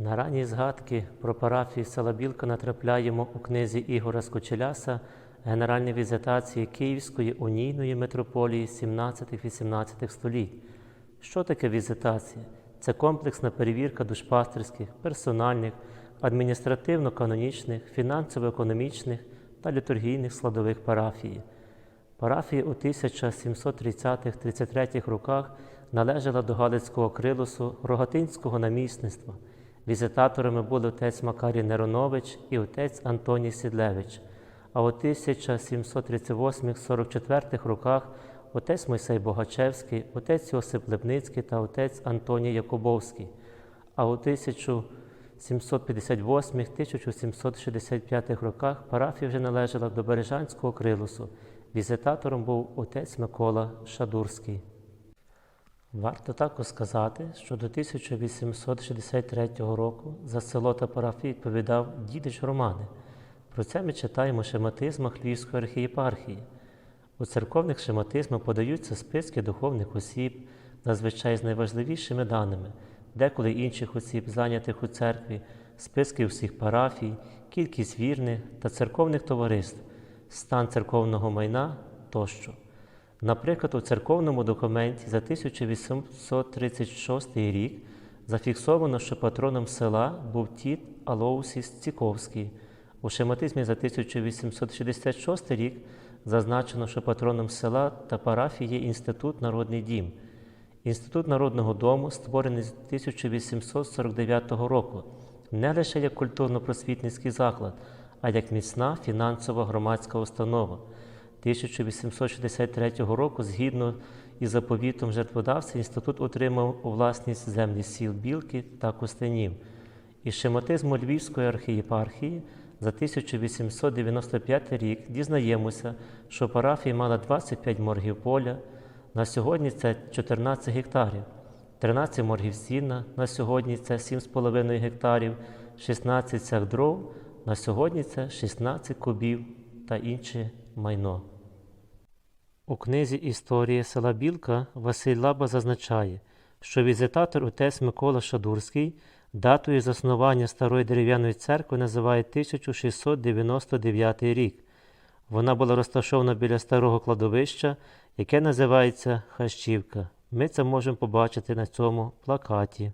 На ранні згадки про парафію села Білка натрапляємо у книзі Ігора Скочеляса Генеральні візитації Київської унійної митрополії 17-18 століть. Що таке візитація? Це комплексна перевірка душпастерських, персональних, адміністративно-канонічних, фінансово-економічних та літургійних складових парафії. Парафія у 1730-33 роках належала до Галицького крилосу Рогатинського намісництва. Візитаторами були отець Макарій Неронович і отець Антоній Сідлевич. А у 1738-44 роках отець Мойсей Богачевський, отець Йосип Лебницький та отець Антоній Якубовський. А у 1758-1765 роках парафія вже належала до Бережанського крилосу. Візитатором був отець Микола Шадурський. Варто також сказати, що до 1863 року за село та парафію відповідав дідич Романи. Про це ми читаємо в шематизмах Львівської архієпархії. У церковних шематизмах подаються списки духовних осіб, зазвичай з найважливішими даними, деколи інших осіб, зайнятих у церкві, списки усіх парафій, кількість вірних та церковних товариств, стан церковного майна тощо. Наприклад, у церковному документі за 1836 рік зафіксовано, що патроном села був тіт Алоусіс Ціковський. У шематизмі за 1866 рік зазначено, що патроном села та парафії є Інститут Народний дім. Інститут Народного дому створений з 1849 року не лише як культурно-просвітницький заклад, а як міцна фінансова громадська установа. 1863 року, згідно із заповітом жертводавця, інститут отримав у власність землі сіл Білки та Костянів. Із шематизму Львівської архієпархії за 1895 рік дізнаємося, що парафія мала 25 моргів поля. На сьогодні це 14 гектарів, 13 моргів сіна, на сьогодні це 7,5 гектарів, 16 цях дров, на сьогодні це 16 кубів та інше майно. У книзі Історія села Білка Василь Лаба зазначає, що візитатор отець Микола Шадурський датою заснування старої дерев'яної церкви називає 1699 рік. Вона була розташована біля старого кладовища, яке називається Хащівка. Ми це можемо побачити на цьому плакаті.